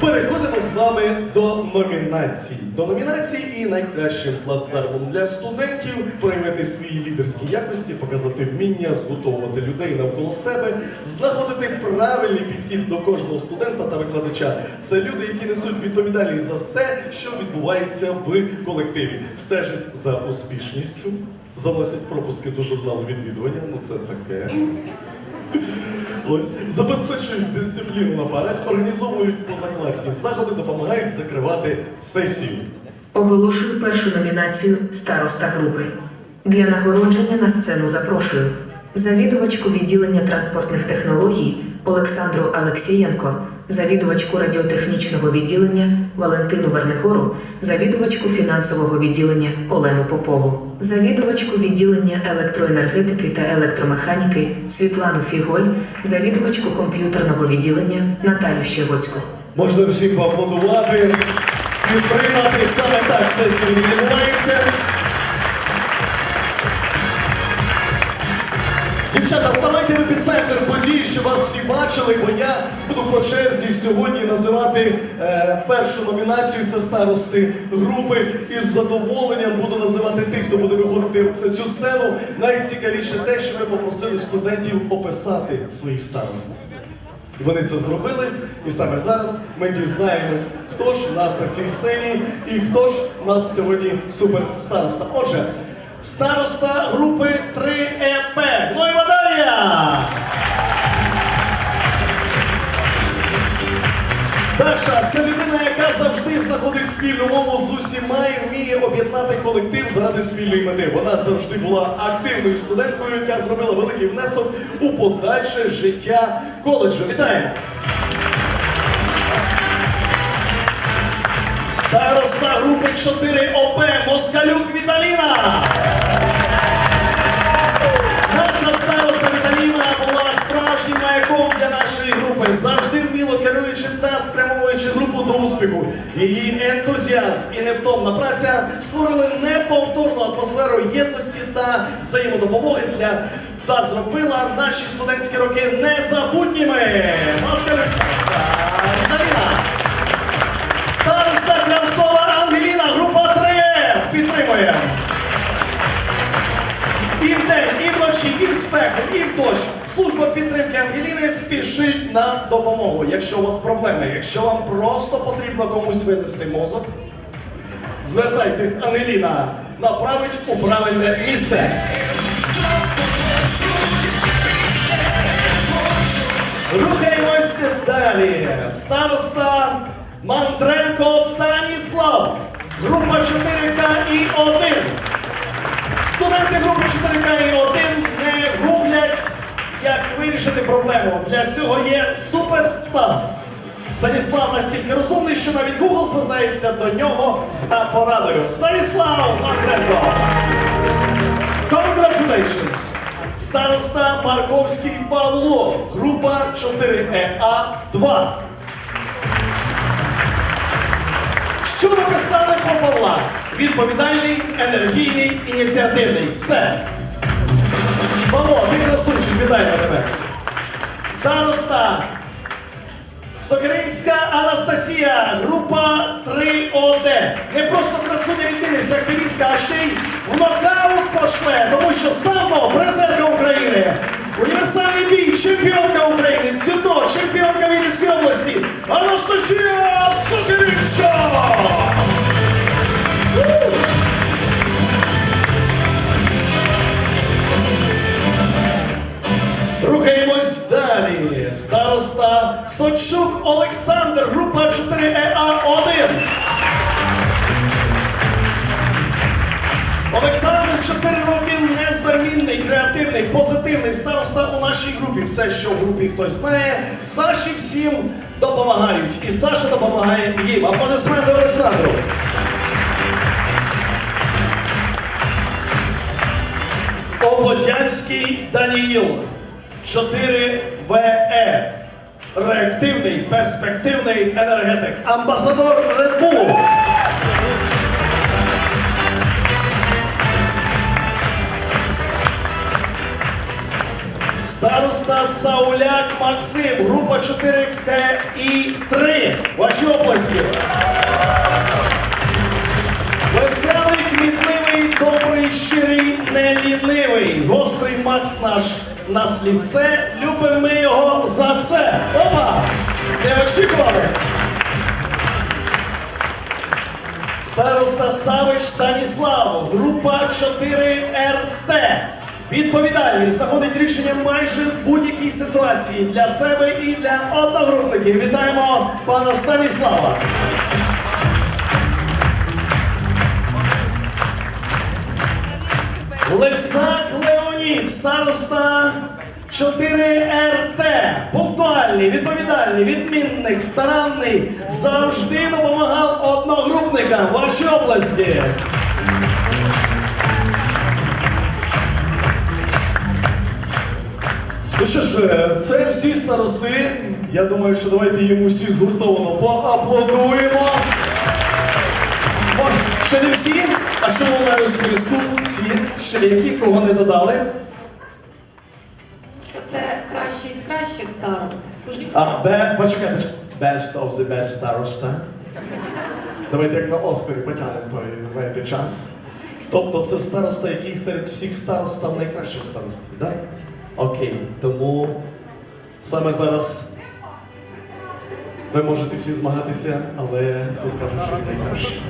Переходимо з вами до номінацій. До номінацій і найкращим плацдармом для студентів проявити свої лідерські якості, показати вміння, згуртовувати людей навколо себе, знаходити правильний підхід до кожного студента та викладача. Це люди, які несуть відповідальність за все, що відбувається в колективі, стежать за успішністю, заносять пропуски до журналу відвідування. Ну це таке. Ось забезпечують дисципліну на парах, організовують позакласні заходи, допомагають закривати сесію. Оголошую першу номінацію Староста групи. Для нагородження на сцену запрошую завідувачку відділення транспортних технологій Олександру Алексієнко, завідувачку радіотехнічного відділення Валентину Вернигору, завідувачку фінансового відділення Олену Попову, завідувачку відділення електроенергетики та електромеханіки Світлану Фіголь, завідувачку комп'ютерного відділення Наталю Щегоцьку. Можна всім поаплодувати, підтримати саме так сесія відбувається. Дівчата, ставайте в епіцентр події, щоб вас всі бачили, бо я буду по черзі сьогодні називати е, першу номінацію. Це старости групи. І з задоволенням буду називати тих, хто буде виходити на цю сцену. Найцікавіше те, що ми попросили студентів описати своїх старост. Вони це зробили, і саме зараз ми дізнаємось, хто ж нас на цій сцені і хто ж нас сьогодні суперстароста. Отже, староста групи 3ЕП. Ну і Дар'я! Даша це людина, яка завжди знаходить спільну мову з усіма і вміє об'єднати колектив заради спільної мети. Вона завжди була активною студенткою, яка зробила великий внесок у подальше життя коледжу. Вітаємо! Староста групи 4 ОП Москалюк Віталіна. Наша староста Віталіна була справжнім маяком для нашої групи, завжди вміло керуючи та спрямовуючи групу до успіху. Її ентузіазм і невтомна праця створили неповторну атмосферу єдності та взаємодопомоги для та зробила наші студентські роки незабутніми. Москалюк староста Віталіна. 3 підтримує. І вдень, і вночі, і в спеку, і в дощ. Служба підтримки Ангеліни спішить на допомогу. Якщо у вас проблеми, якщо вам просто потрібно комусь винести мозок, звертайтесь, Ангеліна направить у правильне місце. Рухаємось далі. Староста Мандренко Станіслав. Група 4К і 1. Студенти групи 4К і 1 не гуглять, як вирішити проблему. Для цього є супертас. Станіслав настільки розумний, що навіть Google звертається до нього за порадою. Станіслав Мандренко. Congratulations! Староста Марковський Павло, група 4ЕА2. Що написали про Павла? Відповідальний, енергійний, ініціативний. Все. Павло, ти красунчик, вітаємо тебе. Староста Сокиринська Анастасія, група 3ОД. Не просто красуня відмінниця, активістка, а ще й в нокаут пошле, тому що само президентка України, універсальний бій, чемпіонка України, дзюдо, чемпіонка Вінницької області, Анастасія Сокиринська! Рухаємось далі. Староста Сочук Олександр, група 4ЕА1. Олександр 4 роки незамінний, креативний, позитивний староста у нашій групі. Все, що в групі хтось знає, Саші всім допомагають. І Саша допомагає їм. Аплодисменти Олександру. Ободянський Даніїл. 4 ВЕ. Реактивний, перспективний енергетик. Амбасадор Red Староста Сауляк Максим, група 4 і 3. Ваші оплески. Веселий, кмітливий, добрий, щирий, нелінивий. Гострий Макс наш на слівце. Любимо ми його за це. Опа! Не очікували. Староста Савич Станіслав, група 4РТ. Відповідальний знаходить рішення майже в будь-якій ситуації для себе і для одногрупників. Вітаємо пана Станіслава. Лисак Леонід, староста 4РТ. Пунктуальний, відповідальний, відмінник, старанний, завжди допомагав одногрупникам. Ваші оплески. Ну що ж, е, це всі старости. Я думаю, що давайте їм усі згуртовано поаплодуємо. О, ще не всі? А чому в мене у списку? Всі, ще які, кого не додали? Це кращий з кращих старост. А, бе, почекай, почекай. Best of the best староста. Давайте як на Оскарі потягнемо той, знаєте, час. Тобто це староста, який серед всіх старост став найкращим старостою, так? Окей, тому саме зараз ви можете всі змагатися, але тут кажуть, що він найкращий.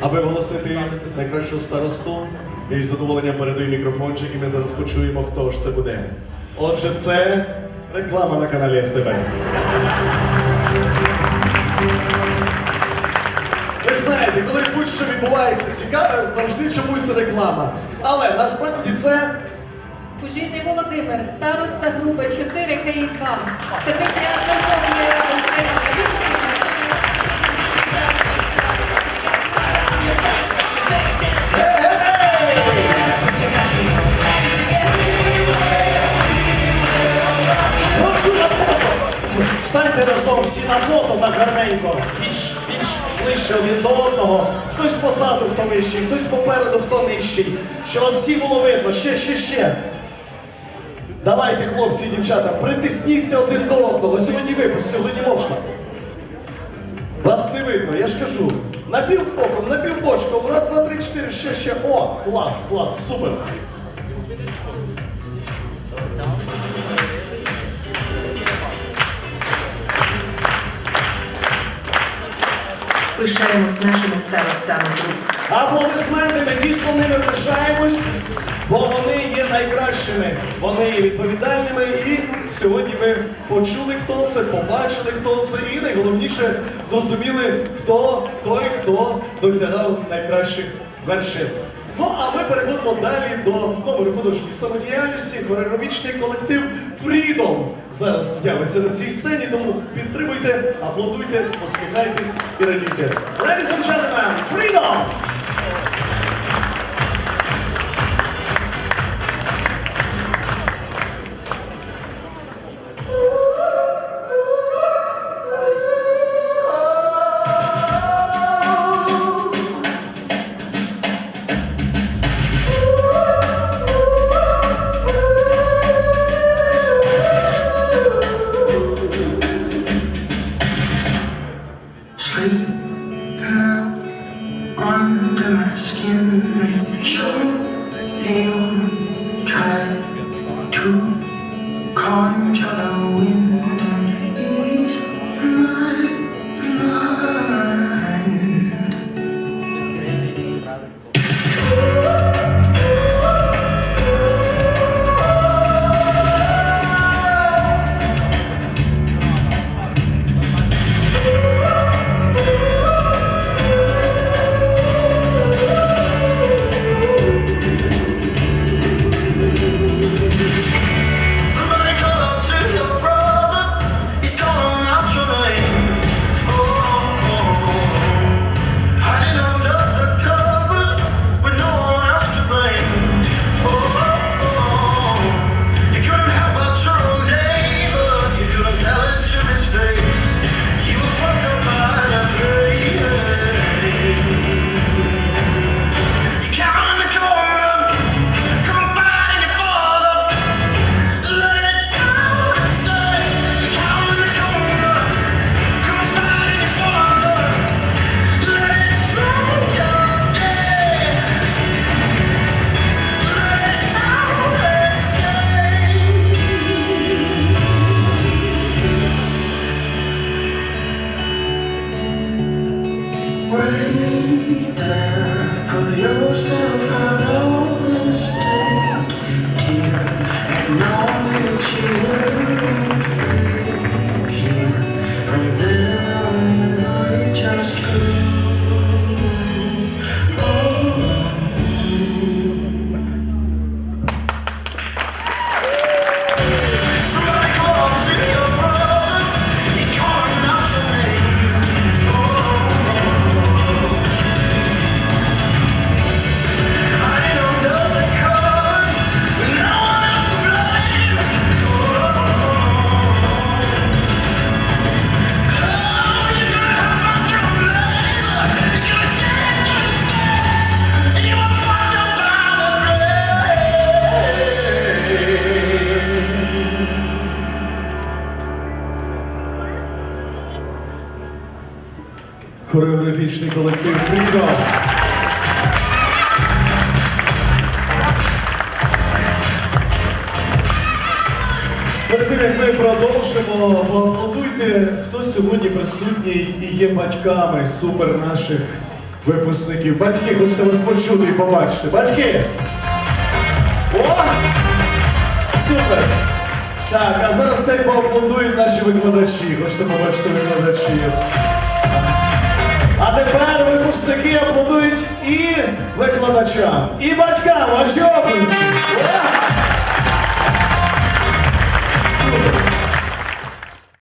Аби оголосити найкращого старосту, я із задоволенням передаю мікрофончик, і ми зараз почуємо, хто ж це буде. Отже, це реклама на каналі СТВ. Ви ж знаєте, коли будь-що відбувається цікаве, завжди чомусь реклама. Але насправді це Кужільний Володимир, староста групи 4 КІ 2 Стипендія Верховної Ради України. Станьте разом всі на фото так гарненько. Більш, більш ближче один до одного. Хтось позаду, хто вищий, хтось попереду, хто нижчий. Щоб вас всі було видно. Ще, ще, ще. Давайте, хлопці і дівчата, притисніться один до одного. Сьогодні випуск, сьогодні можна. Вас не видно, я ж кажу. Напівбоком, напівбочком. Раз, два, три, чотири, ще, ще. О, клас, клас, супер. Пишаємось нашими старостами. Аплодисменти, ми дійсно ними пишаємось, бо вони найкращими, вони відповідальними. І сьогодні ми почули, хто це, побачили, хто це, і найголовніше зрозуміли, хто той, хто досягав найкращих вершин. Ну а ми переходимо далі до номеру художньої самодіяльності. Хореографічний колектив Freedom зараз з'явиться на цій сцені, тому підтримуйте, аплодуйте, посміхайтесь і радійте. Ladies and gentlemen, Freedom! Хореографічний колектив Фрідом. Перед тим, як ми продовжимо, поаплодуйте, хто сьогодні присутній і є батьками супер наших випускників. Батьки, хочеться вас почути і побачити. Батьки! О! Супер! Так, а зараз хай поаплодують наші викладачі. Хочеться побачити викладачів. А тепер випускники аплодують і викладачам, і батькам. Ваші!